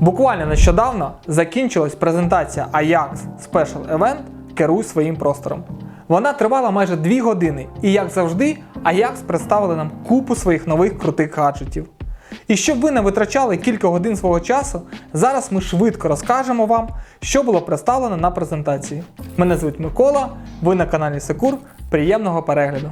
Буквально нещодавно закінчилась презентація Ajax Special Event Керуй своїм простором. Вона тривала майже 2 години, і як завжди, Ajax представили нам купу своїх нових крутих гаджетів. І щоб ви не витрачали кілька годин свого часу, зараз ми швидко розкажемо вам, що було представлено на презентації. Мене звуть Микола, ви на каналі Секур. Приємного перегляду!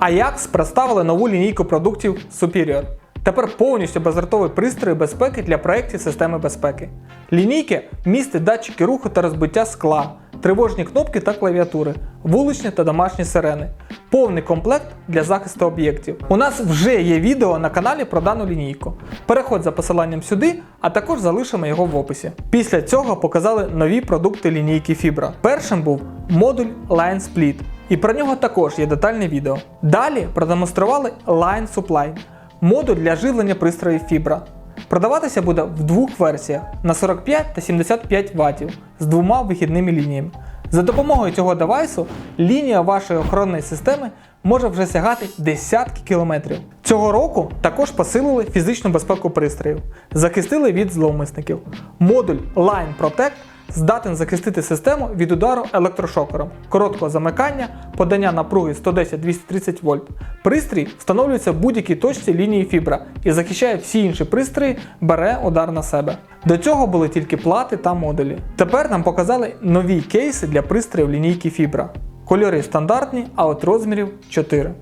Ajax представили нову лінійку продуктів Superior. Тепер повністю безротовий пристрої безпеки для проєктів системи безпеки. Лінійки містять датчики руху та розбиття скла, тривожні кнопки та клавіатури, вуличні та домашні сирени, повний комплект для захисту об'єктів. У нас вже є відео на каналі про дану лінійку. Переходь за посиланням сюди, а також залишимо його в описі. Після цього показали нові продукти лінійки Fibra. Першим був модуль Line Split. І про нього також є детальне відео. Далі продемонстрували Line Supply модуль для живлення пристроїв Fibra. Продаватися буде в двох версіях на 45 та 75 Вт з двома вихідними лініями. За допомогою цього девайсу лінія вашої охоронної системи може вже сягати десятки кілометрів. Цього року також посилили фізичну безпеку пристроїв, захистили від зловмисників. Модуль Line Protect здатен захистити систему від удару електрошокером, короткого замикання, подання напруги 110-230 вольт. Пристрій встановлюється в будь-якій точці лінії фібра і захищає всі інші пристрої, бере удар на себе. До цього були тільки плати та модулі. Тепер нам показали нові кейси для пристроїв лінійки фібра. Кольори стандартні, а от розмірів 4.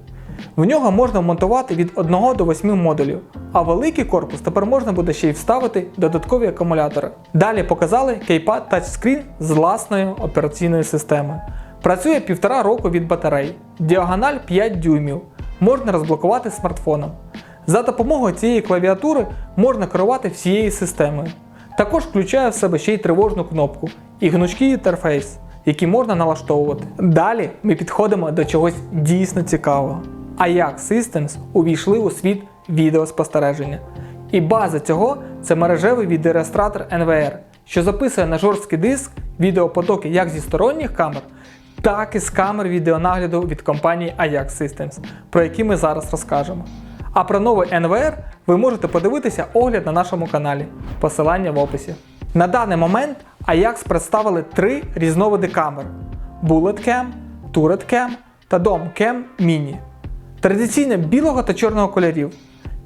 В нього можна вмонтувати від 1 до 8 модулів, а великий корпус тепер можна буде ще й вставити додаткові акумулятори. Далі показали Keypad Touchscreen з власною операційною системою. Працює півтора року від батарей, діагональ 5 дюймів, можна розблокувати смартфоном. За допомогою цієї клавіатури можна керувати всією системою. Також включає в себе ще й тривожну кнопку і гнучкий інтерфейс, який можна налаштовувати. Далі ми підходимо до чогось дійсно цікавого. Ajax Systems увійшли у світ відеоспостереження. І база цього це мережевий відеореєстратор NVR, що записує на жорсткий диск відеопотоки як зі сторонніх камер, так і з камер відеонагляду від компанії Ajax Systems, про які ми зараз розкажемо. А про новий NVR ви можете подивитися огляд на нашому каналі, посилання в описі. На даний момент Ajax представили три різновиди камер: Bullet Cam, Turret Cam та Dome Cam Mini. Традиційно білого та чорного кольорів.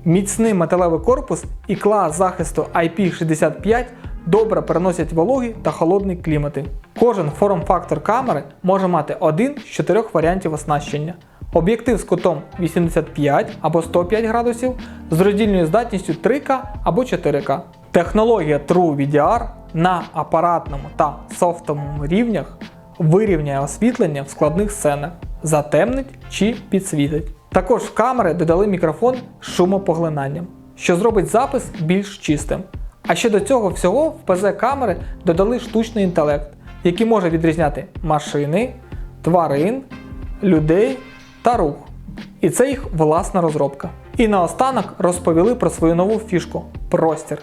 Міцний металевий корпус і клас захисту IP65 добре переносять вологі та холодні клімати. Кожен форм-фактор камери може мати один з чотирьох варіантів оснащення. Об'єктив з кутом 85 або 105 градусів з роздільною здатністю 3К або 4К. Технологія True VDR на апаратному та софтовому рівнях вирівняє освітлення в складних сценах, затемнить чи підсвітить. Також в камери додали мікрофон з шумопоглинанням, що зробить запис більш чистим. А ще до цього всього в ПЗ камери додали штучний інтелект, який може відрізняти машини, тварин, людей та рух. І це їх власна розробка. І наостанок розповіли про свою нову фішку простір.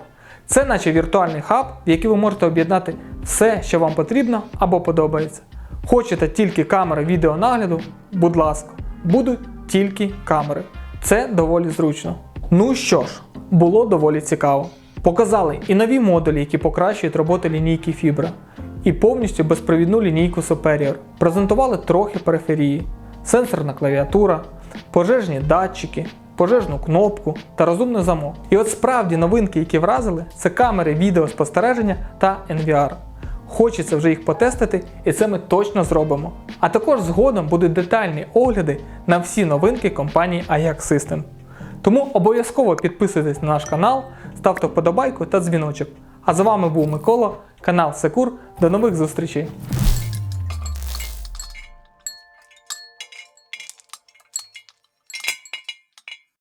Це наче віртуальний хаб, в який ви можете об'єднати все, що вам потрібно або подобається. Хочете тільки камери відеонагляду? Будь ласка, будуть тільки камери. Це доволі зручно. Ну що ж, було доволі цікаво. Показали і нові модулі, які покращують роботу лінійки Fibra, і повністю безпровідну лінійку Superior. Презентували трохи периферії, сенсорна клавіатура, пожежні датчики, пожежну кнопку та розумний замок. І от справді новинки, які вразили, це камери відеоспостереження та NVR. Хочеться вже їх потестити, і це ми точно зробимо. А також згодом будуть детальні огляди на всі новинки компанії Ajax System. Тому обов'язково підписуйтесь на наш канал, ставте вподобайку та дзвіночок. А з вами був Микола, канал Секур. До нових зустрічей!